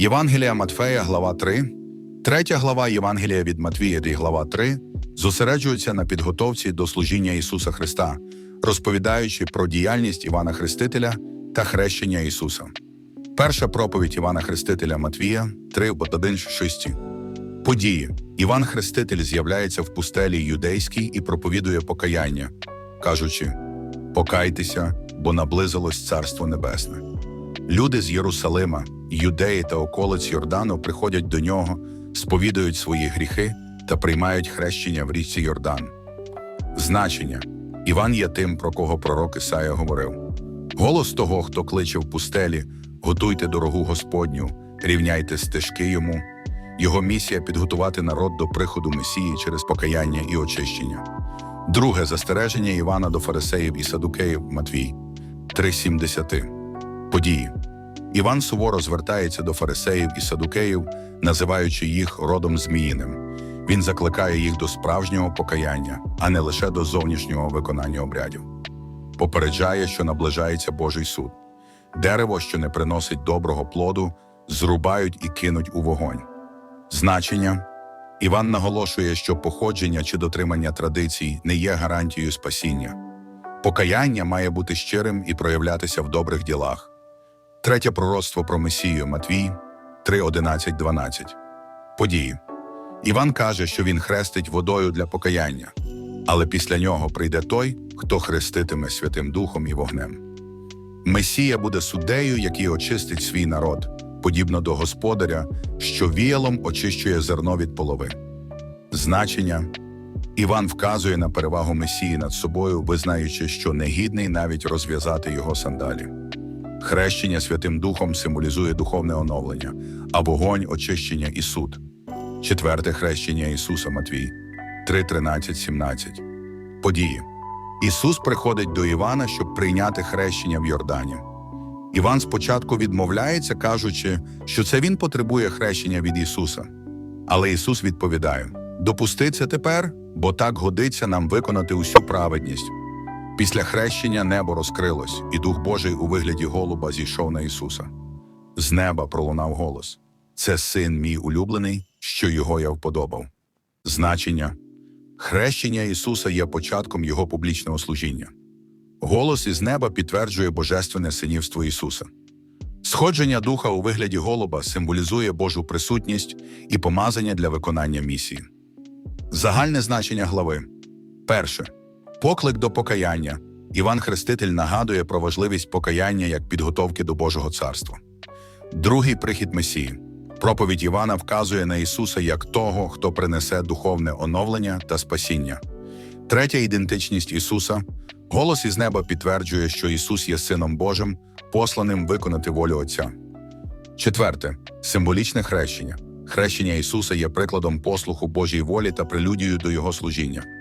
Євангелія Матфея, глава 3, третя глава Євангелія від Матвія, глава 3, зосереджується на підготовці до служіння Ісуса Христа, розповідаючи про діяльність Івана Хрестителя та хрещення Ісуса. Перша проповідь Івана Хрестителя Матвія 3, 1, 6. Події. Іван Хреститель з'являється в пустелі юдейській і проповідує покаяння, кажучи: Покайтеся, бо наблизилось Царство Небесне. Люди з Єрусалима, юдеї та околиць Йордану приходять до нього, сповідують свої гріхи та приймають хрещення в річці Йордан. Значення Іван є тим, про кого пророк Ісая говорив: Голос того, хто кличе в пустелі, готуйте дорогу Господню, рівняйте стежки йому. Його місія підготувати народ до приходу Месії через покаяння і очищення. Друге застереження Івана до фарисеїв і садукеїв Матвій 3.70. Події. Іван суворо звертається до фарисеїв і садукеїв, називаючи їх родом зміїним. Він закликає їх до справжнього покаяння, а не лише до зовнішнього виконання обрядів. Попереджає, що наближається Божий суд. Дерево, що не приносить доброго плоду, зрубають і кинуть у вогонь. Значення Іван наголошує, що походження чи дотримання традицій не є гарантією спасіння. Покаяння має бути щирим і проявлятися в добрих ділах. Третє пророцтво про Месію Матвій 3.11.12. Події. Іван каже, що він хрестить водою для покаяння, але після нього прийде той, хто хреститиме Святим Духом і вогнем. Месія буде суддею, який очистить свій народ, подібно до господаря, що віялом очищує зерно від полови. Значення Іван вказує на перевагу Месії над собою, визнаючи, що негідний навіть розв'язати його сандалі. Хрещення Святим Духом символізує духовне оновлення, а вогонь очищення і суд. Четверте хрещення Ісуса Матвій 3.13.17. Події. Ісус приходить до Івана, щоб прийняти хрещення в Йордані. Іван спочатку відмовляється, кажучи, що це він потребує хрещення від Ісуса. Але Ісус відповідає: Допусти це тепер, бо так годиться нам виконати усю праведність. Після хрещення небо розкрилось, і Дух Божий у вигляді голуба зійшов на Ісуса. З неба пролунав голос: Це син мій улюблений, що його я вподобав. Значення хрещення Ісуса є початком Його публічного служіння. Голос із неба підтверджує божественне синівство Ісуса. Сходження духа у вигляді голуба символізує Божу присутність і помазання для виконання місії. Загальне значення глави. Перше. Поклик до покаяння. Іван Хреститель нагадує про важливість покаяння як підготовки до Божого царства. Другий прихід Месії. Проповідь Івана вказує на Ісуса як того, хто принесе духовне оновлення та спасіння. Третя ідентичність Ісуса. Голос із неба підтверджує, що Ісус є Сином Божим, посланим виконати волю Отця. Четверте символічне хрещення. Хрещення Ісуса є прикладом послуху Божій волі та прелюдією до Його служіння.